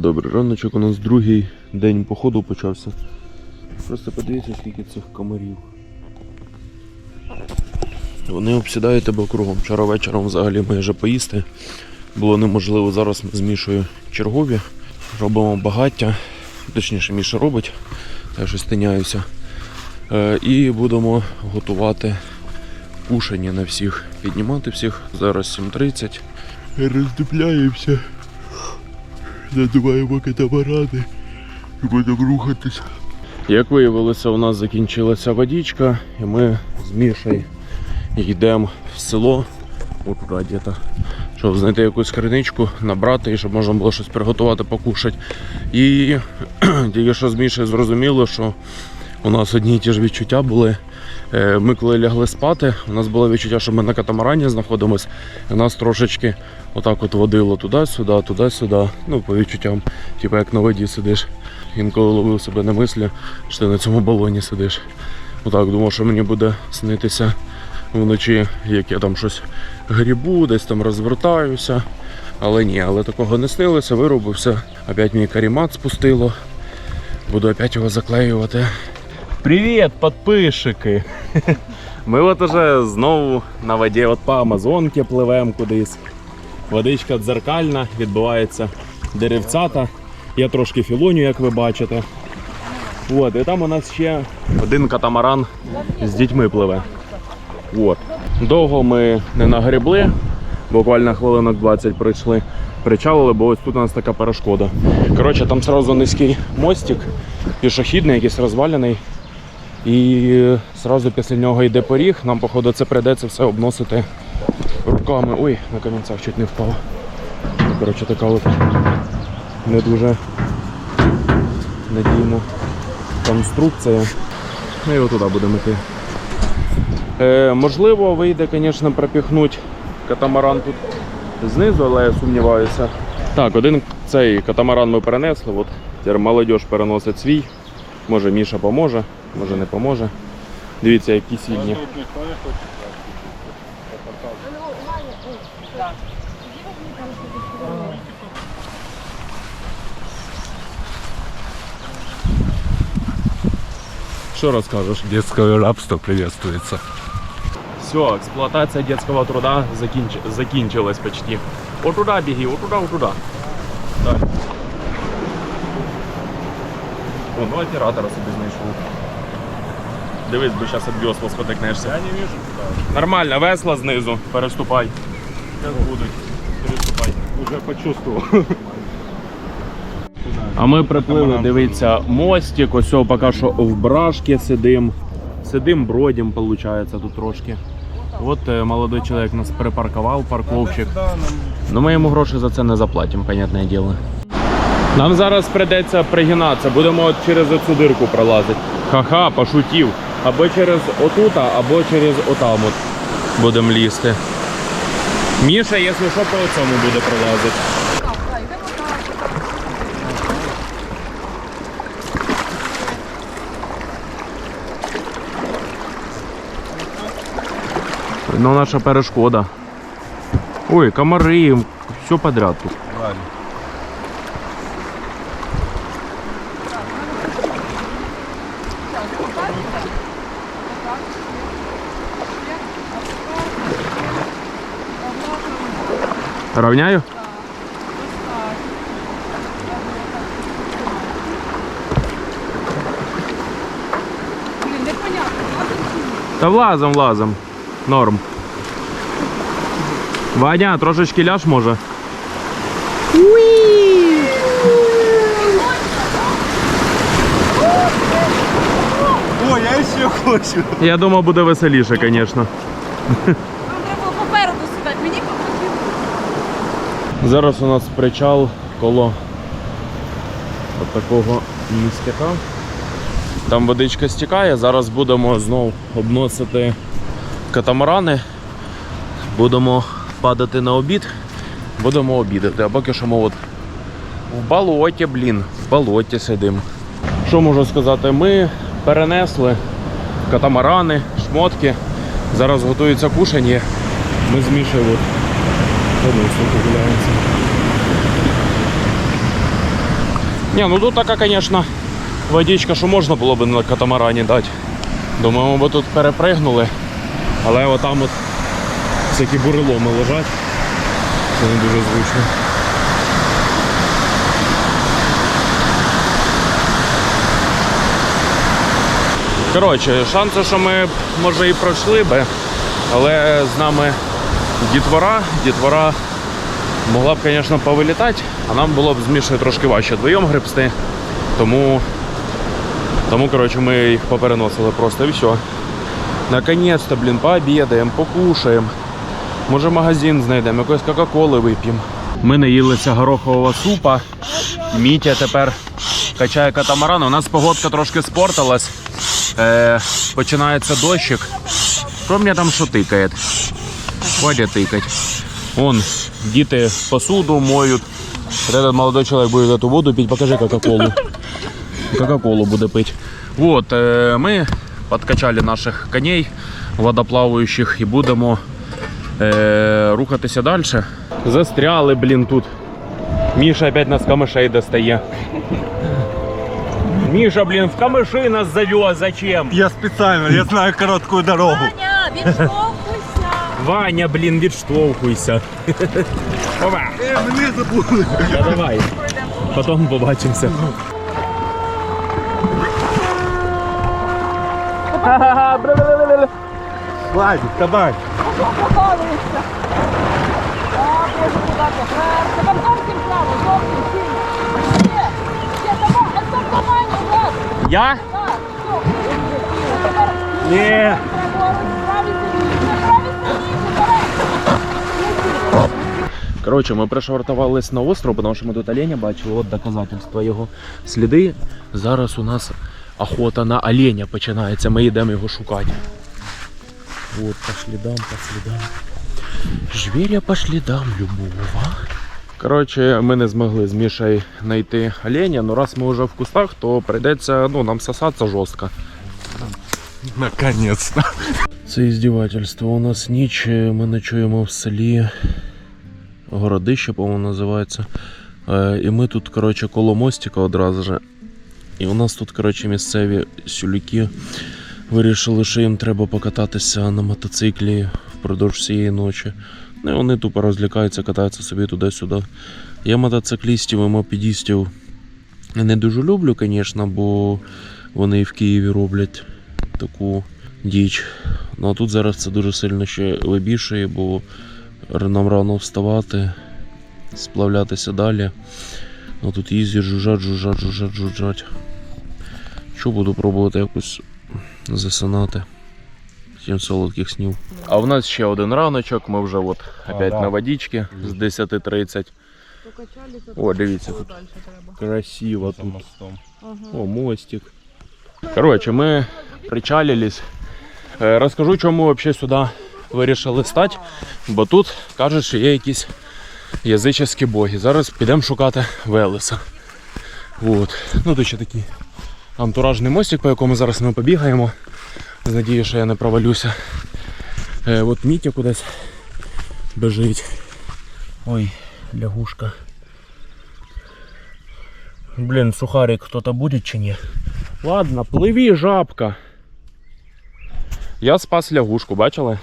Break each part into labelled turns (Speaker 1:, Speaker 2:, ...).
Speaker 1: Добрий раночок, у нас другий день походу почався. Просто подивіться, скільки цих комарів. Вони обсідають тебе кругом. Вчора вечором взагалі майже поїсти. Було неможливо. Зараз ми з Мішою чергові. Робимо багаття. Точніше, Міша робить. Я щось тиняюся. Е, і будемо готувати кушання на всіх. Піднімати всіх. Зараз 7.30. Роздупляємося. Надуваємо катамарани і будемо рухатись. Як виявилося, у нас закінчилася водичка, і ми з Мішею йдемо в село, от туди щоб знайти якусь криничку, набрати, і щоб можна було щось приготувати, покушати. І тільки що з Мішею зрозуміло, що у нас одні і ті ж відчуття були. Е, Ми коли лягли спати, у нас було відчуття, що ми на катамарані знаходимося, і нас трошечки отак от водило туди-сюди, туди-сюди. Ну, по відчуттям, типу як на воді сидиш. Інколи ловив себе на мислі, що ти на цьому балоні сидиш. Отак думав, що мені буде снитися вночі, як я там щось грібу, десь там розвертаюся. Але ні, але такого не снилося, виробився. Опять мій карімат спустило. Буду опять його заклеювати. Привіт, підписчики! Ми от уже знову на воді от по Амазонки пливемо кудись. Водичка дзеркальна, відбувається деревцята. Я трошки філоню, як ви бачите. От, і там у нас ще один катамаран з дітьми пливе. От. Довго ми не нагребли, буквально хвилинок 20 прийшли. Причалили, бо ось тут у нас така перешкода. Коротше, там одразу низький мостик, пішохідний, якийсь розвалений. І одразу після нього йде поріг. Нам, походу, це прийдеться все обносити руками. Ой, на камінцях чуть не впав. Ну, коротше, така от не дуже надійна конструкція. Ну і отуди будемо йти. Е, можливо, вийде, звісно, пропіхнути катамаран тут знизу, але я сумніваюся. Так, один цей катамаран ми перенесли. От молодь переносить свій. Може Міша поможе, може не поможе. Дивіться, які сильні. Що розкажеш?
Speaker 2: Детское рабство приветствуется.
Speaker 1: Все, експлуатація детского труда закінч... закінчилась почти. Отуда біги, отуда, отуда. Так. О, ну оператора собі знайшов. Дивись, бо зараз об весла спотикнешся. Я не вижу. Нормально, весла знизу. Переступай. Як будуть. Переступай.
Speaker 2: Уже почувствовал.
Speaker 1: А ми приплили, дивіться, мостик, ось поки що в брашки сидим. Сидим, бродім, виходить, тут трошки. От е, молодий чоловік нас припаркував, парковщик. Ну ми йому гроші за це не заплатимо, понятне діло. Нам зараз прийдеться пригинатися, будемо через оцю дирку пролазити. Ха-ха, пошутів. Або через отута, або через отам от будемо лізти. Міша, якщо що, по цьому буде пролазити. Ну, наша перешкода. Ой, комари, все подряд тут. Равняю? Та влазом, влазом. Норм. Ваня, трошечки ляж може.
Speaker 2: О, я еще хочу.
Speaker 1: Я думав, буде веселіше, звісно.
Speaker 3: Треба попереду сідати. Мені потрібно.
Speaker 1: Зараз у нас причал коло от такого містяка. Там водичка стікає, зараз будемо знову обносити катамарани. Будемо падати на обід, будемо обідати. А поки що ми от в болоті, блін, в болоті сидимо. Що можу сказати? Ми перенесли катамарани, шмотки. Зараз готується кушання. Ми з Мішею от, Подивіться, гуляється. Ні, ну тут така, звісно, водичка, що можна було б на катамарані дати. Думаю, ми б тут перепригнули. Але отам от всякі буреломи лежать. Це не дуже зручно. Коротше, шанси, що ми, може, і пройшли би, але з нами дітвора, дітвора могла б, звісно, повилітати, а нам було б з Мішою трошки важче вдвоєм гребсти. Тому, тому коротше, ми їх попереносили просто і все. Наконец-то, блін, пообідаємо, покушаємо. Може магазин знайдемо, якоїсь Кока-Коли вип'ємо. Ми наїлися горохового супа. Мітя тепер качає катамаран. У нас погодка трошки спортилась. Е, починається дощик. Що мені там що тикає? Ходя тикать. Вон, діти посуду моють. Этот молодой человек будет эту воду пить. Покажи Кока-Колу. Кока-Колу буде пить. Вот, е, ми подкачали наших коней водоплаваючих і будемо е, рухатися далі. Застряли, блін, тут. Міша опять нас камишей достає. Міша, блін, в камиши нас завез. Зачем?
Speaker 2: Я специально, я знаю короткую дорогу.
Speaker 3: Таня, відштовхуйся.
Speaker 1: Ваня, блін, відштовхуйся. Опа.
Speaker 2: Е, мене забули.
Speaker 1: Та давай. Потім побачимося.
Speaker 2: Владик, давай.
Speaker 3: Прокалуєшся. А, боже, куди тепер? Тепер зовсім право, зовсім сильно.
Speaker 1: Я?
Speaker 2: Ні.
Speaker 1: Коротше, ми пришвартувались на остров, тому що ми тут оленя бачили, от доказательства його сліди. Зараз у нас охота на оленя починається, ми йдемо його шукати. Вот по слідам, по слідам. Звіря по слідам любого. Коротше, ми не змогли з Мішею знайти оленя, але раз ми вже в кустах, то прийдеться ну, нам сосатися жорстко.
Speaker 2: Наконец-то.
Speaker 1: Це іздівательство. У нас ніч, е, ми ночуємо в селі Городище, по-моєму, називається. Е, І ми тут, коротше, коло мостика одразу же. І у нас тут, коротше, місцеві сюлюки вирішили, що їм треба покататися на мотоциклі впродовж всієї ночі. Ну і вони тупо розлякаються, катаються собі туди-сюди. Я мотоциклістів і мопедістів не дуже люблю, звісно, бо вони в Києві роблять таку діч. Ну а тут зараз це дуже сильно ще вибішує, бо нам рано вставати, сплавлятися далі. Ну тут їздять, жужжать, жужжать, жужжать, жужжать. Що буду пробувати якось засинати. Всім солодких снів. А в нас ще один раночок, ми вже от опять
Speaker 2: да.
Speaker 1: на водичці з 10.30. О, дивіться, тут красиво тут. О, мостик. Коротше, ми причалились. Е, Розкажу, чому ми взагалі сюди вирішили стати. Бо тут кажуть, що є якісь язичні боги. Зараз підемо шукати Велеса. От. Ну, тут ще такий антуражний мостик, по якому зараз ми побігаємо. З надією, що я не провалюся. Е, от Мітя кудись бежить. Ой, лягушка. Блін, сухарик хто-то буде чи ні? Ладно, пливі, жабка. Я спас лягушку, бачили?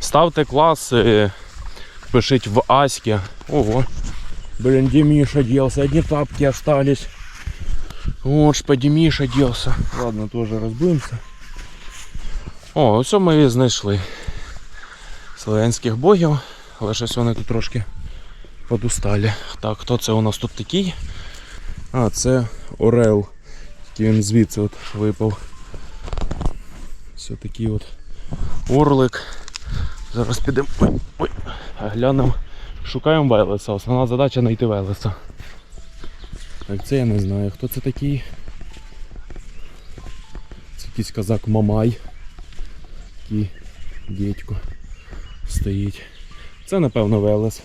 Speaker 1: Ставте клас, е, пишіть в Аське. Ого. Блин, где Миша делся? Одни тапки остались. Вот ж поди Миша делся. Ладно, тоже разбудимся. О, ось ми і знайшли. Слов'янських богів, але щось вони тут трошки подусталі. Так, хто це у нас тут такий? А, це Орел. Який він звідси от випав. Все такий от орлик. Зараз підемо. Ой, ой, глянемо. Шукаємо Велеса. Основна задача знайти Велеса. Так, це я не знаю. Хто це такий? Це якийсь казак Мамай. Такий дідько стоїть. Це напевно Велес.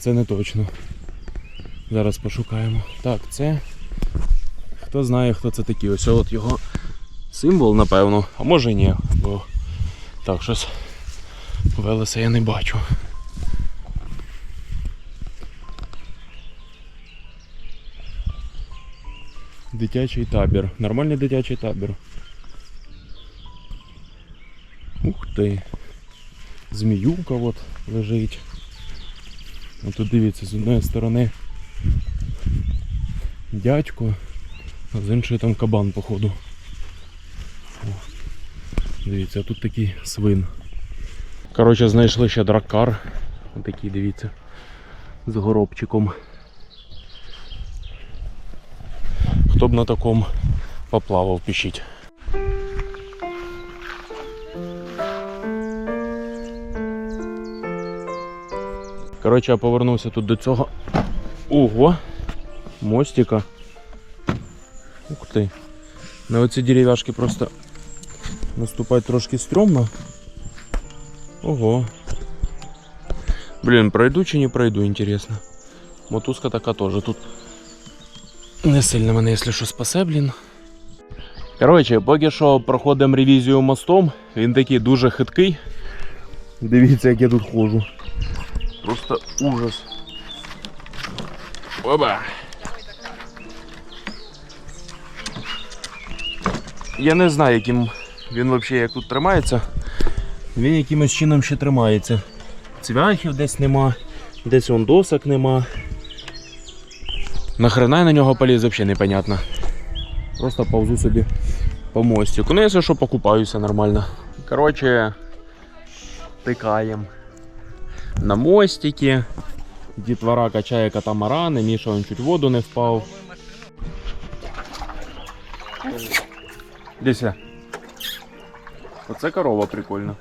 Speaker 1: Це не точно. Зараз пошукаємо. Так, це. Хто знає, хто це такий. Ось от його символ, напевно, а може ні. Бо так, щось Велеса я не бачу. Дитячий табір. Нормальний дитячий табір. Ух ти. Зміюка от лежить. А тут дивіться, з одної сторони дядько, а з іншої там кабан, походу. О, Дивіться, а тут такий свин. Коротше, знайшли ще драккар. Отакий, дивіться. З горобчиком. Хто б на такому поплавав, пишіть. Коротше, я повернувся тут до цього. Ого! Мостика. Ух ти. На оці дерев'яшки просто наступати трошки стрьомно. Ого. Блін, пройду чи не пройду, інтересно. Мотузка така теж тут. Не сильно мене, якщо що, спасе, блін. Коротше, поки що проходимо ревізію мостом. Він такий дуже хиткий. Дивіться, як я тут ходжу. Просто ужас. Оба. Я не знаю, яким він взагалі як тут тримається. Він якимось чином ще тримається. Цвяхів десь нема, десь вон досок нема. Нахрена я на нього поліз взагалі непонятно. Просто повзу собі по мостику. Ну, якщо що, покупаюся нормально. Коротше, тикаємо на мостики. Дітвора качає катамарани, Міша он чуть воду не впав. Сюди. Оце корова прикольна.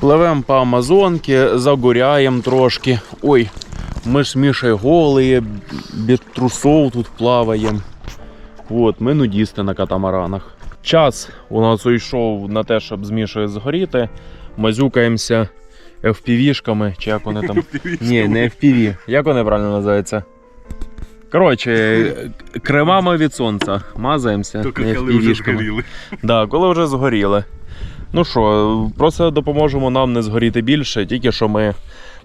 Speaker 1: Пливемо по Амазонці, загоряємо трошки. Ой, ми ж з Мішою голі, без трусов тут плаваємо. От, ми нудісти на катамаранах. Час у нас уйшов на те, щоб з Мішою згоріти. Мазюкаємося FPV-шками, чи як вони там. Ні, не FPV. Як вони правильно називаються? Коротше, кремами від сонця. Мазаємося. не FPV-шками. Да, коли вже згоріли. Ну що, просто допоможемо нам не згоріти більше, тільки що ми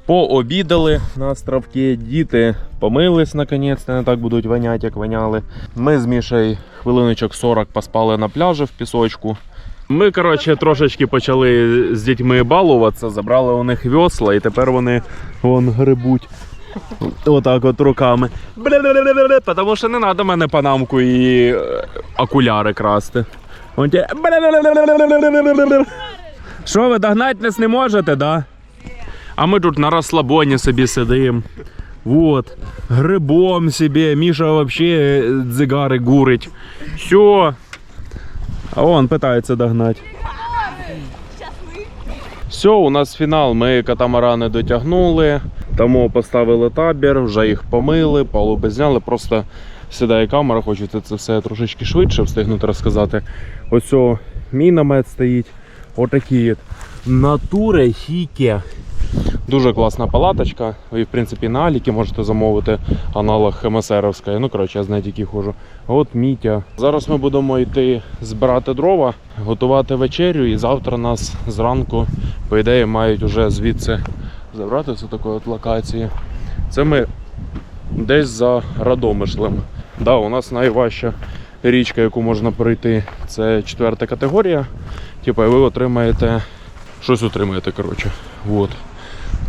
Speaker 1: пообідали на островки, діти помились наконець, не так будуть воняти, як воняли. Ми з Мішею хвилиночок 40 поспали на пляжі в пісочку. Ми, коротше, трошечки почали з дітьми балуватися, забрали у них весла і тепер вони вон грибуть. Отак от руками. Тому що не треба мене панамку і е, окуляри красти. Що ви догнати нас не можете, да? А ми тут на розслабоні собі сидимо. Вот. Грибом собі. Міша вообще дзигари гурить. Все. А он питається догнати. Все, у нас фінал. Ми катамарани дотягнули, тому поставили табір, вже їх помили, палуби зняли. Просто сідає камера, хочеться це все трошечки швидше встигнути розказати. Ось о, мій намет стоїть. Отакий от. Натуре хіке. Дуже класна палаточка. Ви, в принципі, на Аліки можете замовити аналог МСРовської. Ну, коротше, я з нею тільки ходжу. От Мітя. Зараз ми будемо йти збирати дрова, готувати вечерю, і завтра нас зранку, по ідеї, мають уже звідси забрати з такої от локації. Це ми десь за Радомишлем. Да, у нас найважча річка, яку можна пройти, це четверта категорія. Типа, і ви отримаєте щось отримаєте, коротше. Вот.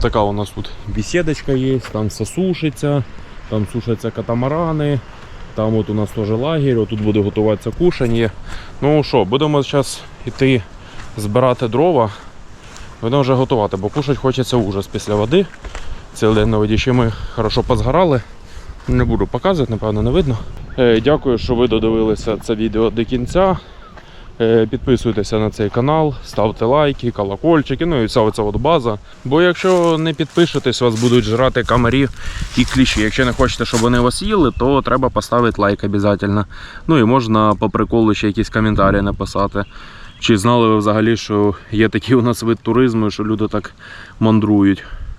Speaker 1: Така у нас тут бесідочка є, там все сушиться, там сушаться катамарани, там от у нас теж лагерь, тут буде готуватися кушання. Ну що, будемо зараз йти збирати дрова. Будемо вже готувати, бо кушати хочеться ужас після води. Цілий день на воді ще ми хорошо позгорали. Не буду показувати, напевно, не видно. Е, Дякую, що ви додивилися це відео до кінця. Е, Підписуйтеся на цей канал, ставте лайки, колокольчики, ну і вся оця от база. Бо якщо не підпишетесь, вас будуть жрати камарі і кліщі. Якщо не хочете, щоб вони вас їли, то треба поставити лайк обов'язково. Ну і можна по приколу ще якісь коментарі написати. Чи знали ви взагалі, що є такий у нас вид туризму, що люди так мандрують?